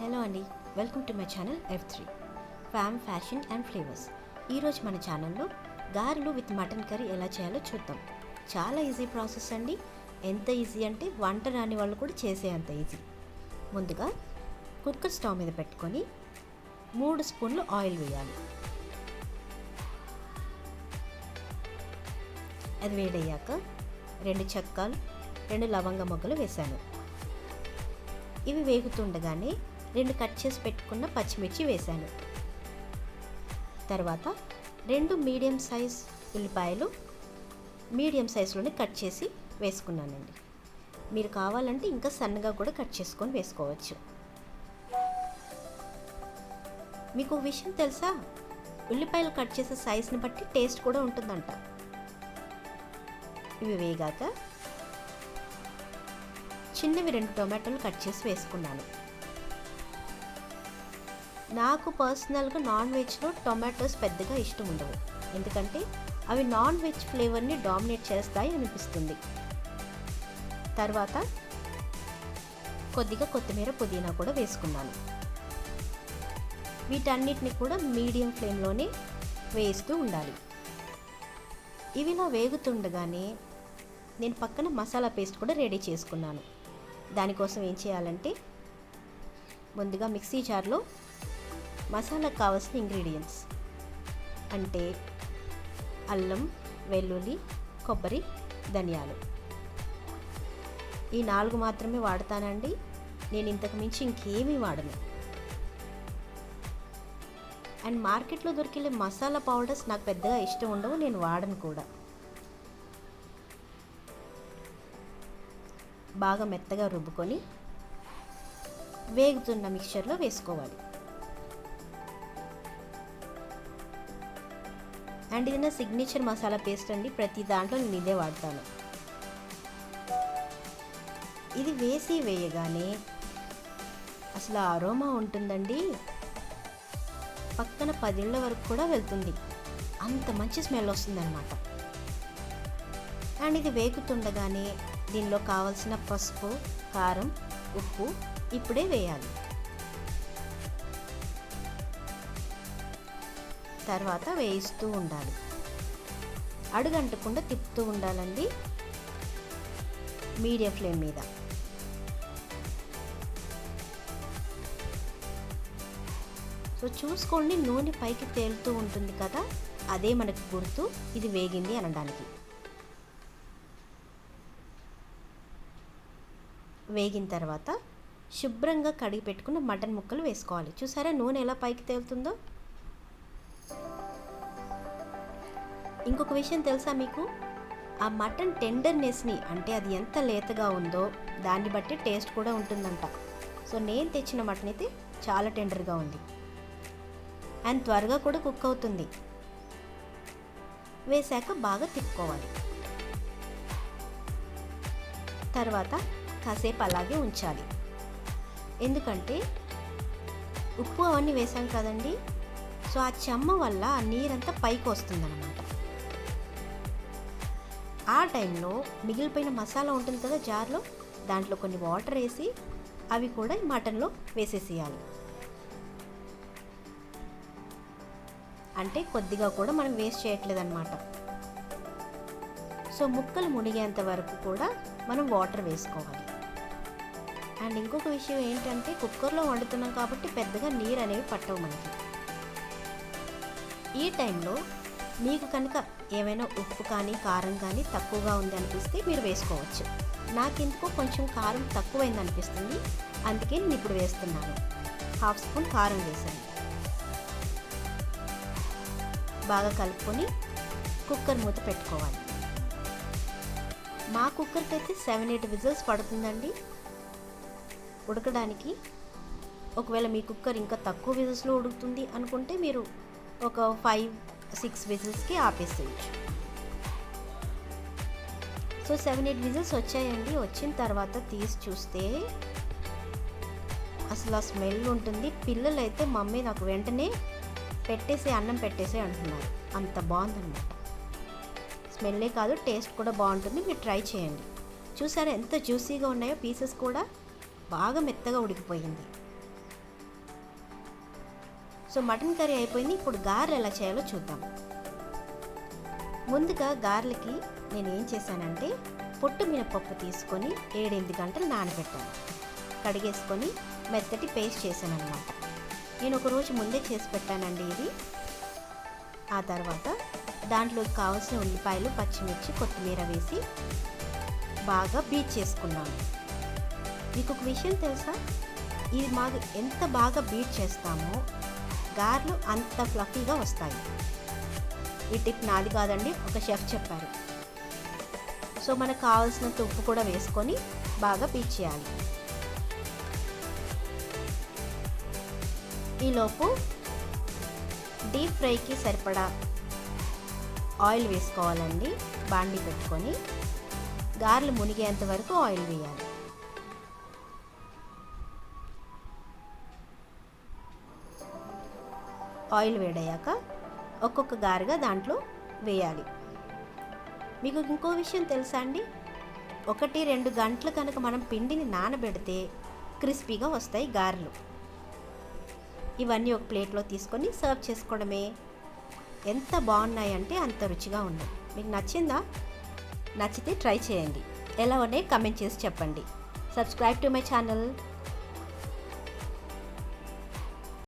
Hello అండి welcome to my channel F three fam fashion and flavours. ఈరోజు మన ఛానల్లో గారెలు విత్ మటన్ కర్రీ ఎలా చేయాలో చూద్దాం. చాలా ఈజీ ప్రాసెస్ అండి. ఎంత ఈజీ అంటే వంట రాని వాళ్ళు కూడా చేసే అంత ఈజీ. ముందుగా కుక్కర్ స్టవ్ మీద పెట్టుకొని మూడు స్పూన్లు ఆయిల్ వేయాలి. అది వేడయ్యాక రెండు చెక్కలు రెండు లవంగ మొగ్గలు వేశాను. ఇవి వేగుతుండగానే రెండు కట్ చేసి పెట్టుకున్న పచ్చిమిర్చి వేశాను. తర్వాత రెండు మీడియం సైజ్ ఉల్లిపాయలు మీడియం సైజులోనే కట్ చేసి వేసుకున్నానండి. మీరు కావాలంటే ఇంకా సన్నగా కూడా కట్ చేసుకొని వేసుకోవచ్చు. మీకు విషయం తెలుసా? ఉల్లిపాయలు కట్ చేసే సైజుని బట్టి టేస్ట్ కూడా ఉంటుందంట. ఇవి వేగాక చిన్నవి రెండు టొమాటోలు కట్ చేసి వేసుకున్నాను. నాకు పర్సనల్గా నాన్ వెజ్లో టొమాటోస్ పెద్దగా ఇష్టం ఉండవు ఎందుకంటే అవి నాన్ వెజ్ ఫ్లేవర్ని డామినేట్ చేస్తాయి అనిపిస్తుంది. తర్వాత కొద్దిగా కొత్తిమీర పుదీనా కూడా వేసుకున్నాను. వీటన్నిటిని కూడా మీడియం ఫ్లేమ్లోనే వేస్తూ ఉండాలి. ఇవి నా వేగుతుండగానే నేను పక్కన మసాలా పేస్ట్ కూడా రెడీ చేసుకున్నాను. దానికోసం ఏం చేయాలంటే ముందుగా మిక్సీ జార్లో మసాలాకు కావాల్సిన ఇంగ్రీడియంట్స్ అంటే అల్లం వెల్లుల్లి కొబ్బరి ధనియాలు. ఈ నాలుగు మాత్రమే వాడతానండి. నేను ఇంతకు మించి ఇంకేమీ వాడను. అండ్ మార్కెట్లో దొరికే మసాలా పౌడర్స్ నాకు పెద్దగా ఇష్టం ఉండవు నేను వాడను కూడా. బాగా మెత్తగా రుబ్బుకొని వేగుతున్న మిక్చర్లో వేసుకోవాలి. అండ్ ఇది నా సిగ్నేచర్ మసాలా పేస్ట్ అండి. ప్రతి దాంట్లో నేను ఇదే వాడతాను. ఇది వేసి వేయగానే అసలు అరోమా ఉంటుందండి. పక్కన పదిళ్ళ వరకు కూడా వెళ్తుంది. అంత మంచి స్మెల్ వస్తుందన్నమాట. అండ్ ఇది వేగుతుండగానే దీనిలో కావలసిన పసుపు కారం ఉప్పు ఇప్పుడే వేయాలి. తర్వాత వేయిస్తూ ఉండాలి. అడుగంటకుండా తిప్పుతూ ఉండాలండి. మీడియం ఫ్లేమ్ మీద. సో చూసుకోండి నూనె పైకి తేలుతూ ఉంటుంది కదా అదే మనకు గుర్తు ఇది వేగింది అనడానికి. వేగిన తర్వాత శుభ్రంగా కడిగి పెట్టుకున్న మటన్ ముక్కలు వేసుకోవాలి. చూసారా నూనె ఎలా పైకి తేలుతుందో? ఇంకొక విషయం తెలుసా మీకు? ఆ మటన్ టెండర్నెస్ని అంటే అది ఎంత లేతగా ఉందో దాన్ని బట్టి టేస్ట్ కూడా ఉంటుందంట. సో నేను తెచ్చిన మటన్ అయితే చాలా టెండర్గా ఉంది. అండ్ త్వరగా కూడా కుక్ అవుతుంది. వేశాక బాగా తిప్పుకోవాలి. తర్వాత కాసేపు అలాగే ఉంచాలి. ఎందుకంటే ఉప్పు అవన్నీ వేసాం కదండి. సో ఆ చెమ్మ వల్ల ఆ నీరంతా పైకి వస్తుందన్నమాట. ఆ టైంలో మిగిలిపోయిన మసాలా ఉంటుంది కదా జార్లో దాంట్లో కొన్ని వాటర్ వేసి అవి కూడా ఈ మటన్లో వేసేసేయాలి. అంటే కొద్దిగా కూడా మనం వేస్ట్ చేయట్లేదు అనమాట సో ముక్కలు మునిగేంత వరకు కూడా మనం వాటర్ వేసుకోవాలి. అండ్ ఇంకొక విషయం ఏంటంటే కుక్కర్లో వండుతున్నాం కాబట్టి పెద్దగా నీరు అనేవి పట్టవు మనకి. ఈ టైంలో మీకు కనుక ఏమైనా ఉప్పు కానీ కారం కానీ తక్కువగా ఉంది అనిపిస్తే మీరు వేసుకోవచ్చు. నాకెందుకు కొంచెం కారం తక్కువైంది అనిపిస్తుంది. అందుకే నేను ఇప్పుడు వేస్తున్నాను. హాఫ్ స్పూన్ కారం వేసాను. బాగా కలుపుకొని కుక్కర్ మూత పెట్టుకోవాలి. మా కుక్కర్కి అయితే సెవెన్ ఎయిట్ విజిల్స్ పడుతుందండి. ఉడకడానికి ఒకవేళ మీ కుక్కర్ ఇంకా తక్కువ విజిల్స్లో ఉడుకుతుంది అనుకుంటే మీరు ఒక ఫైవ్ సిక్స్ విజిల్స్కి ఆపేసేయచ్చు. సో సెవెన్ ఎయిట్ విజిల్స్ వచ్చాయండి. వచ్చిన తర్వాత తీసి చూస్తే అసలు ఆ స్మెల్ ఉంటుంది. పిల్లలు అయితే మమ్మీ నాకు వెంటనే పెట్టేసి అన్నం పెట్టేసే అంటున్నారు. అంత బాగుందన్నమాట. స్మెల్లే కాదు టేస్ట్ కూడా బాగుంటుంది. మీరు ట్రై చేయండి. చూసారా ఎంత జ్యూసీగా ఉన్నాయో పీసెస్ కూడా బాగా మెత్తగా ఉడికిపోయింది. సో మటన్ కర్రీ అయిపోయింది. ఇప్పుడు గారెలు ఎలా చేయాలో చూద్దాం. ముందుగా గారెలకి నేను ఏం చేశానంటే పొట్టు మినపప్పు తీసుకొని ఏడెనిమిది గంటలు నానబెట్టాను. కడిగేసుకొని మెత్తటి పేస్ట్ చేశాను అనమాట నేను ఒక రోజు ముందే చేసి పెట్టానండి ఇది. ఆ తర్వాత దాంట్లోకి కావాల్సిన ఉల్లిపాయలు పచ్చిమిర్చి కొత్తిమీర వేసి బాగా బీట్ చేసుకున్నాను. మీకు ఒక విషయం తెలుసా? ఇది మాకు ఎంత బాగా బీట్ చేస్తామో గార్లు అంత ఫ్లఫీగా వస్తాయి. ఈ టిప్ నాది కాదండి ఒక షెఫ్ చెప్పారు. సో మనకు కావాల్సినంత ఉప్పు కూడా వేసుకొని బాగా పీచేయాలి చేయాలి. ఈలోపు డీప్ ఫ్రైకి సరిపడా ఆయిల్ వేసుకోవాలండి. బాండి పెట్టుకొని గారెలు మునిగేంత వరకు ఆయిల్ వేయాలి. ఆయిల్ వేడయ్యాక ఒక్కొక్క గారెగా దాంట్లో వేయాలి. మీకు ఇంకో విషయం తెలుసా అండి? ఒకటి రెండు గంటలు కనుక మనం పిండిని నానబెడితే క్రిస్పీగా వస్తాయి గారెలు. ఇవన్నీ ఒక ప్లేట్లో తీసుకొని సర్వ్ చేసుకోవడమే. ఎంత బాగున్నాయంటే అంత రుచిగా ఉన్నాయి. మీకు నచ్చిందా? నచ్చితే ట్రై చేయండి. ఎలా ఉన్నాయి? కమెంట్ చేసి చెప్పండి. Subscribe to my channel.